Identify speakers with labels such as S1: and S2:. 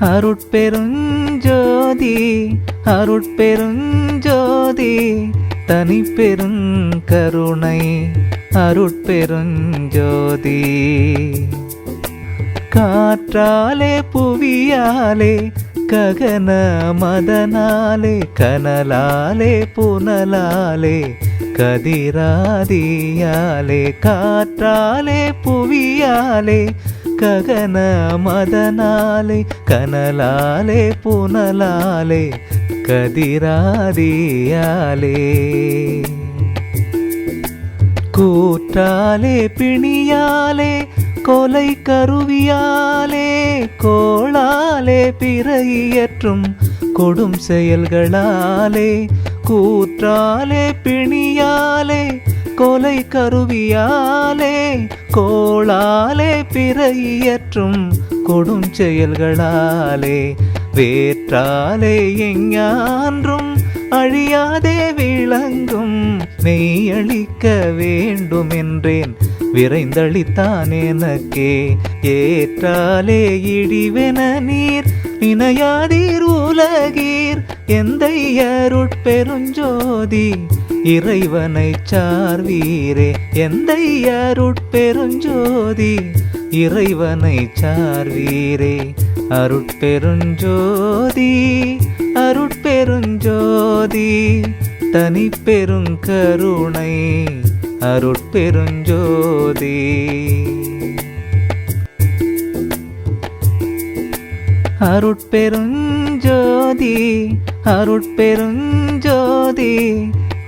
S1: அருட்பெருஞ்சோதி அருட்பெருஞ்சோதி தனி பெருங்கருணை அருட்பெருஞ்சோதி. காற்றாலே புவியாலே ககன மதனாலே கனலாலே புனலாலே கதிராதியாலே காற்றாலே புவியாலே ககன மதனாலே கனலாலே புனலாலே கதிராதியாலே. கூற்றாலே பிணியாலே கொலை கருவியாலே கோளாலே பிறையற்றும் கொடும் செயல்களாலே. கூற்றாலே பிணியாலே கொலை கருவியாலே கோளாலே பிறையற்றும் கொடும் செயல்களாலே வேற்றாலே எஞ்ஞான்றும் அழியாதே விளங்கும் மெய்யளிக்க வேண்டுமென்றேன். விரைந்தளித்தான் எனக்கே ஏற்றாலே இடிவென நீர் இணையாதீர் உலகீர் எந்த அருட்பெருஞ்சோதி இறைவனை சார்வீரே எந்தை அருட்பெருஞ்சோதி? இறைவனை சார்வீரே அருட்பெருஞ்சோதி அருட்பெருஞ்சோதி. தனி பெருங்கருணை அருட்பெருஞ்சோதி. அருட்பெருஞ்சோதி அருட்பெருஞ்சோதி.